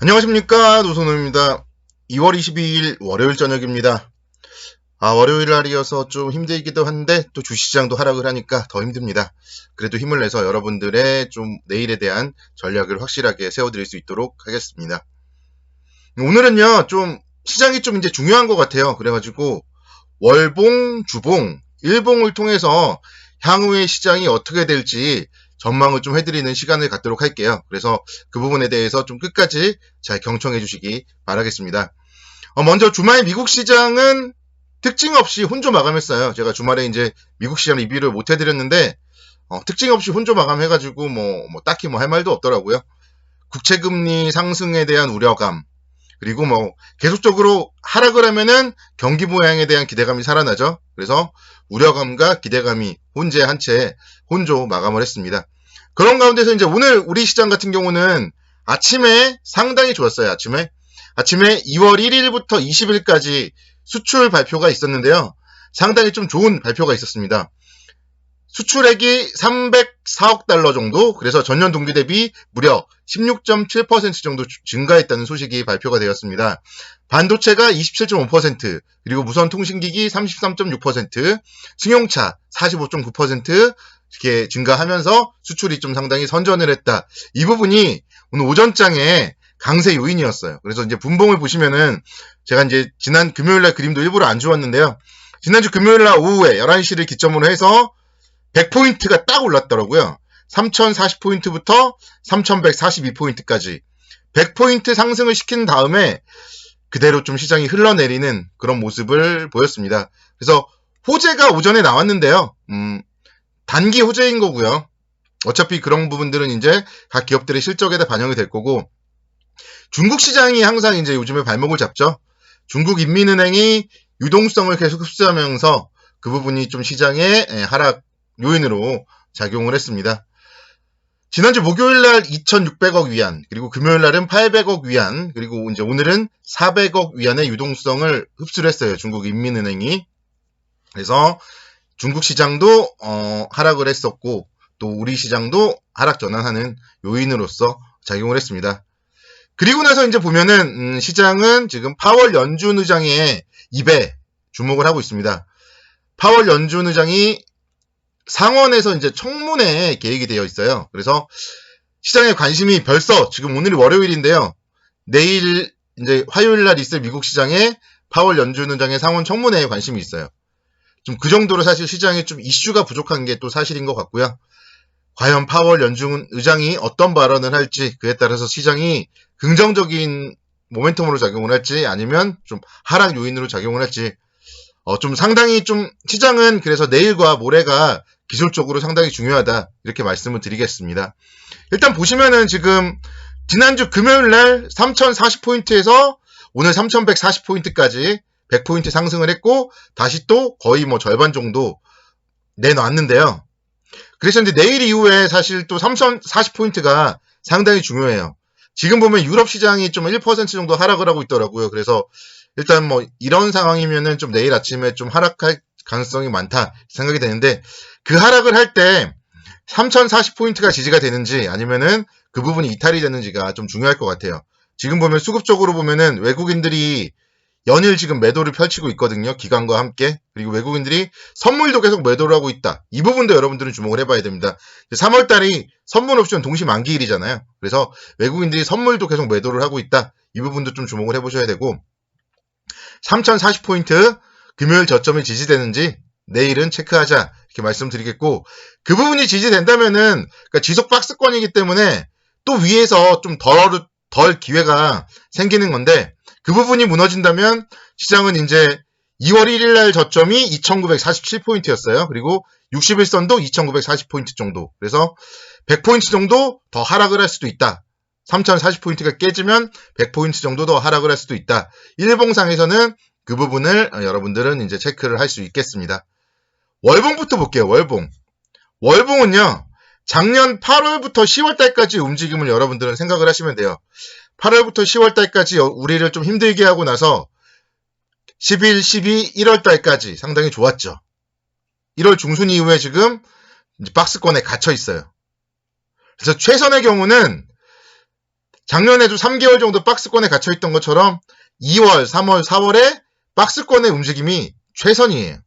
안녕하십니까 노선호입니다. 2월 22일 월요일 저녁입니다. 아 월요일 날이어서 좀 힘들기도 한데 또 주시장도 하락을 하니까 더 힘듭니다. 그래도 힘을 내서 여러분들의 좀 내일에 대한 전략을 확실하게 세워드릴 수 있도록 하겠습니다. 오늘은요 좀 시장이 좀 이제 중요한 것 같아요. 그래가지고 월봉, 주봉, 일봉을 통해서 향후의 시장이 어떻게 될지 전망을 좀 해드리는 시간을 갖도록 할게요. 그래서 그 부분에 대해서 좀 끝까지 잘 경청해 주시기 바라겠습니다. 어, 먼저 주말 미국 시장은 특징 없이 혼조 마감했어요. 제가 주말에 이제 미국 시장 리뷰를 못 해드렸는데 어, 특징 없이 혼조 마감해가지고 뭐, 뭐 딱히 뭐 할 말도 없더라고요. 국채금리 상승에 대한 우려감 그리고 뭐 계속적으로 하락을 하면은 경기 부양에 대한 기대감이 살아나죠. 그래서 우려감과 기대감이 혼재한 채 혼조 마감을 했습니다. 그런 가운데서 이제 오늘 우리 시장 같은 경우는 아침에 상당히 좋았어요. 아침에 아침에 2월 1일부터 20일까지 수출 발표가 있었는데요. 상당히 좀 좋은 발표가 있었습니다. 수출액이 304억 달러 정도, 그래서 전년 동기 대비 무려 16.7% 정도 증가했다는 소식이 발표가 되었습니다. 반도체가 27.5%, 그리고 무선 통신기기 33.6%, 승용차 45.9% 이렇게 증가하면서 수출이 좀 상당히 선전을 했다. 이 부분이 오늘 오전장에 강세 요인이었어요. 그래서 이제 분봉을 보시면은 제가 이제 지난 금요일 날 그림도 일부러 안 주었는데요. 지난주 금요일 날 오후에 11시를 기점으로 해서 100포인트가 딱 올랐더라고요. 3040포인트부터 3142포인트까지 100포인트 상승을 시킨 다음에 그대로 좀 시장이 흘러내리는 그런 모습을 보였습니다. 그래서 호재가 오전에 나왔는데요. 음, 단기 호재인 거고요. 어차피 그런 부분들은 이제 각 기업들의 실적에다 반영이 될 거고 중국 시장이 항상 이제 요즘에 발목을 잡죠. 중국 인민은행이 유동성을 계속 흡수하면서 그 부분이 좀 시장의 하락 요인으로 작용을 했습니다. 지난주 목요일 날 2,600억 위안, 그리고 금요일 날은 800억 위안, 그리고 이제 오늘은 400억 위안의 유동성을 흡수를 했어요. 중국 인민은행이. 그래서 중국 시장도 어, 하락을 했었고 또 우리 시장도 하락 전환하는 요인으로서 작용을 했습니다. 그리고 나서 이제 보면은 음, 시장은 지금 파월 연준 의장의 입에 주목을 하고 있습니다. 파월 연준 의장이 상원에서 이제 청문회 계획이 되어 있어요. 그래서 시장에 관심이 벌써 지금 오늘이 월요일인데요. 내일 이제 화요일 날 있을 미국 시장에 파월 연준 의장의 상원 청문회에 관심이 있어요. 좀 그 정도로 사실 시장에 좀 이슈가 부족한 게 또 사실인 것 같고요. 과연 파월 연준 의장이 어떤 발언을 할지 그에 따라서 시장이 긍정적인 모멘텀으로 작용을 할지 아니면 좀 하락 요인으로 작용을 할지 어, 좀 상당히 좀 시장은 그래서 내일과 모레가 기술적으로 상당히 중요하다 이렇게 말씀을 드리겠습니다. 일단 보시면은 지금 지난주 금요일 날 3040포인트에서 오늘 3140포인트까지 100포인트 상승을 했고 다시 또 거의 뭐 절반 정도 내놨는데요. 그래서 이제 내일 이후에 사실 또 3040포인트가 상당히 중요해요. 지금 보면 유럽 시장이 좀 1% 정도 하락을 하고 있더라고요. 그래서 일단 뭐 이런 상황이면은 좀 내일 아침에 좀 하락할 가능성이 많다 생각이 되는데 그 하락을 할 때 3040포인트가 지지가 되는지 아니면은 그 부분이 이탈이 되는지가 좀 중요할 것 같아요. 지금 보면 수급적으로 보면은 외국인들이 연일 지금 매도를 펼치고 있거든요. 기관과 함께. 그리고 외국인들이 선물도 계속 매도를 하고 있다. 이 부분도 여러분들은 주목을 해봐야 됩니다. 3월 달이 선물 옵션 동시 만기일이잖아요. 그래서 외국인들이 선물도 계속 매도를 하고 있다. 이 부분도 좀 주목을 해보셔야 되고 3040포인트 금요일 저점이 지지되는지 내일은 체크하자 이렇게 말씀드리겠고 그 부분이 지지된다면은 그러니까 지속 박스권이기 때문에 또 위에서 좀덜덜 기회가 생기는 건데 그 부분이 무너진다면 시장은 이제 2월 1일 날 저점이 2947포인트였어요. 그리고 60일선도 2940포인트 정도. 그래서 100포인트 정도 더 하락을 할 수도 있다. 3040포인트가 깨지면 100포인트 정도 더 하락을 할 수도 있다. 일봉상에서는 그 부분을 여러분들은 이제 체크를 할 수 있겠습니다. 월봉부터 볼게요. 월봉. 월봉은요. 작년 8월부터 10월달까지 움직임을 여러분들은 생각을 하시면 돼요. 8월부터 10월달까지 우리를 좀 힘들게 하고 나서 11, 12, 1월달까지 상당히 좋았죠. 1월 중순 이후에 지금 박스권에 갇혀 있어요. 그래서 최선의 경우는 작년에도 3개월 정도 박스권에 갇혀 있던 것처럼 2월, 3월, 4월에 박스권의 움직임이 최선이에요.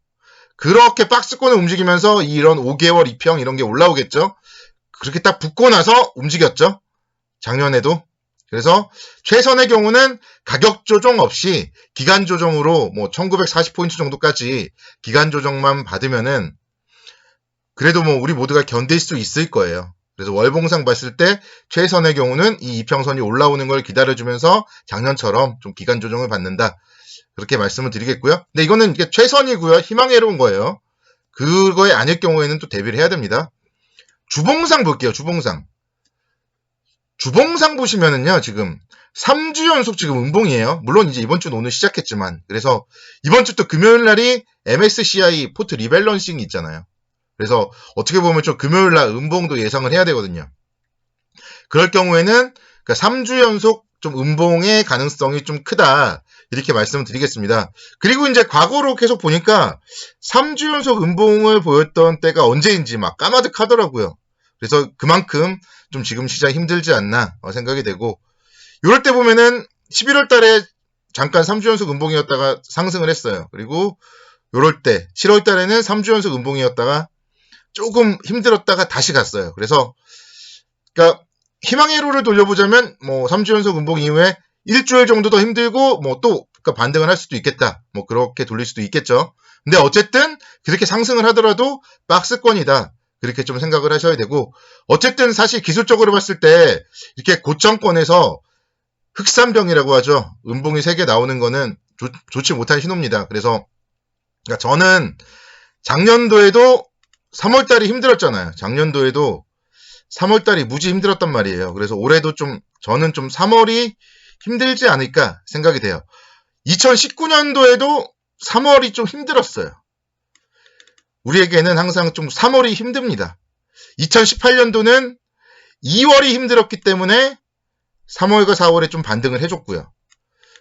그렇게 박스권을 움직이면서 이런 5개월 이평 이런 게 올라오겠죠. 그렇게 딱 붙고 나서 움직였죠. 작년에도. 그래서 최선의 경우는 가격 조정 없이 기간 조정으로 뭐 1940포인트 정도까지 기간 조정만 받으면은 그래도 뭐 우리 모두가 견딜 수 있을 거예요. 그래서 월봉상 봤을 때 최선의 경우는 이 이평선이 올라오는 걸 기다려주면서 작년처럼 좀 기간 조정을 받는다. 그렇게 말씀을 드리겠고요. 근데 이거는 이게 최선이고요. 희망해로운 거예요. 그거에 아닐 경우에는 또 대비를 해야 됩니다. 주봉상 볼게요. 주봉상. 주봉상 보시면은요. 지금 3주 연속 지금 음봉이에요. 물론 이제 이번 주는 오늘 시작했지만 그래서 이번 주 또 금요일 날이 MSCI 포트 리밸런싱이 있잖아요. 그래서 어떻게 보면 좀 금요일 날 음봉도 예상을 해야 되거든요. 그럴 경우에는 그러니까 3주 연속 좀 음봉의 가능성이 좀 크다. 이렇게 말씀을 드리겠습니다. 그리고 이제 과거로 계속 보니까 3주 연속 음봉을 보였던 때가 언제인지 막 까마득하더라고요. 그래서 그만큼 좀 지금 시장 힘들지 않나 생각이 되고 이럴 때 보면은 11월 달에 잠깐 3주 연속 음봉이었다가 상승을 했어요. 그리고 이럴 때 7월 달에는 3주 연속 음봉이었다가 조금 힘들었다가 다시 갔어요. 그래서 그러니까 희망의 로를 돌려보자면 뭐 3주 연속 음봉 이후에 일주일 정도 더 힘들고 뭐또 그러니까 반등을 할 수도 있겠다. 뭐 그렇게 돌릴 수도 있겠죠. 근데 어쨌든 그렇게 상승을 하더라도 박스권이다. 그렇게 좀 생각을 하셔야 되고 어쨌든 사실 기술적으로 봤을 때 이렇게 고점권에서 흑산병이라고 하죠. 음봉이 3개 나오는 거는 좋, 좋지 못한 신호입니다. 그래서 그러니까 저는 작년도에도 3월달이 힘들었잖아요. 작년도에도 3월달이 무지 힘들었단 말이에요. 그래서 올해도 좀 저는 좀 3월이 힘들지 않을까 생각이 돼요. 2019년도에도 3월이 좀 힘들었어요. 우리에게는 항상 좀 3월이 힘듭니다. 2018년도는 2월이 힘들었기 때문에 3월과 4월에 좀 반등을 해줬고요.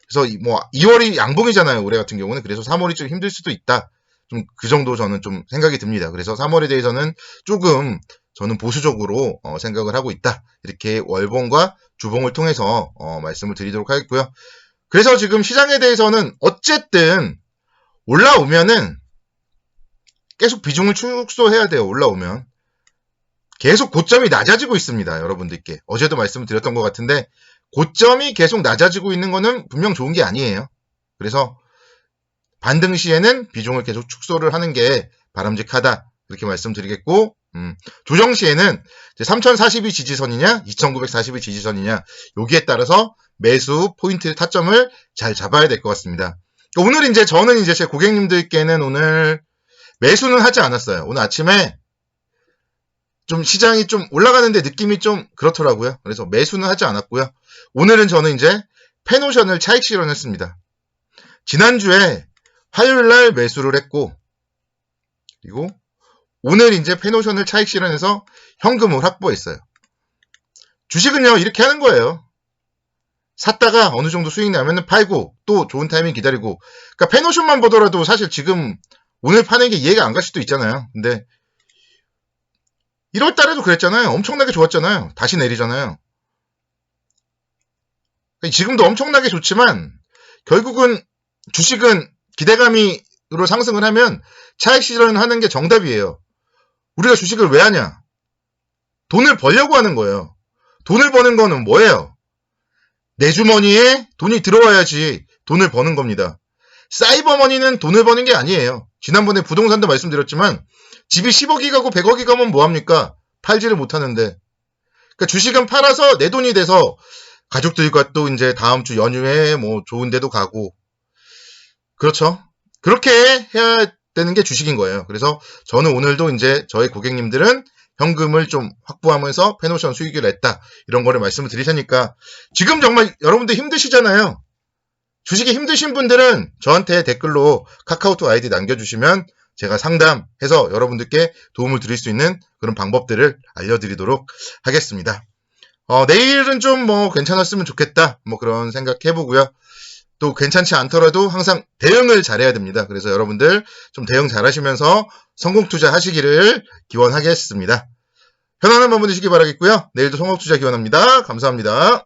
그래서 뭐 2월이 양봉이잖아요. 올해 같은 경우는 그래서 3월이 좀 힘들 수도 있다. 좀 그 정도 저는 좀 생각이 듭니다. 그래서 3월에 대해서는 조금 저는 보수적으로 어, 생각을 하고 있다. 이렇게 월봉과 주봉을 통해서 어, 말씀을 드리도록 하겠고요. 그래서 지금 시장에 대해서는 어쨌든 올라오면은 계속 비중을 축소해야 돼요. 올라오면. 계속 고점이 낮아지고 있습니다. 여러분들께. 어제도 말씀을 드렸던 것 같은데 고점이 계속 낮아지고 있는 거는 분명 좋은 게 아니에요. 그래서 반등 시에는 비중을 계속 축소를 하는 게 바람직하다. 이렇게 말씀드리겠고 음, 조정 시에는 3042 지지선이냐 2942 지지선이냐 여기에 따라서 매수 포인트 타점을 잘 잡아야 될 것 같습니다. 오늘 이제 저는 이제 제 고객님들께는 오늘 매수는 하지 않았어요. 오늘 아침에 좀 시장이 좀 올라가는데 느낌이 좀 그렇더라고요. 그래서 매수는 하지 않았고요. 오늘은 저는 이제 페노션을 차익 실현했습니다. 지난주에 화요일 날 매수를 했고 그리고 오늘 이제 페노션을 차익 실현해서 현금을 확보했어요. 주식은요 이렇게 하는 거예요. 샀다가 어느 정도 수익 나면은 팔고 또 좋은 타이밍 기다리고 그러니까 페노션만 보더라도 사실 지금 오늘 파는 게 이해가 안 갈 수도 있잖아요. 근데 1월 달에도 그랬잖아요. 엄청나게 좋았잖아요. 다시 내리잖아요. 그러니까 지금도 엄청나게 좋지만 결국은 주식은 기대감이로 상승을 하면 차익 실현을 하는 게 정답이에요. 우리가 주식을 왜 하냐? 돈을 벌려고 하는 거예요. 돈을 버는 거는 뭐예요? 내 주머니에 돈이 들어와야지 돈을 버는 겁니다. 사이버머니는 돈을 버는 게 아니에요. 지난번에 부동산도 말씀드렸지만 집이 10억이 가고 100억이 가면 뭐합니까? 팔지를 못하는데. 그러니까 주식은 팔아서 내 돈이 돼서 가족들과 또 이제 다음 주 연휴에 뭐 좋은 데도 가고. 그렇죠. 그렇게 해야 되는 게 주식인 거예요. 그래서 저는 오늘도 이제 저희 고객님들은 현금을 좀 확보하면서 페노션 수익을 냈다. 이런 거를 말씀을 드릴 테니까 지금 정말 여러분들 힘드시잖아요. 주식이 힘드신 분들은 저한테 댓글로 카카오톡 아이디 남겨주시면 제가 상담해서 여러분들께 도움을 드릴 수 있는 그런 방법들을 알려드리도록 하겠습니다. 어, 내일은 좀 뭐 괜찮았으면 좋겠다. 뭐 그런 생각 해보고요. 또 괜찮지 않더라도 항상 대응을 잘해야 됩니다. 그래서 여러분들 좀 대응 잘하시면서 성공 투자 하시기를 기원하겠습니다. 편안한 밤 보내시기 바라겠고요. 내일도 성공 투자 기원합니다. 감사합니다.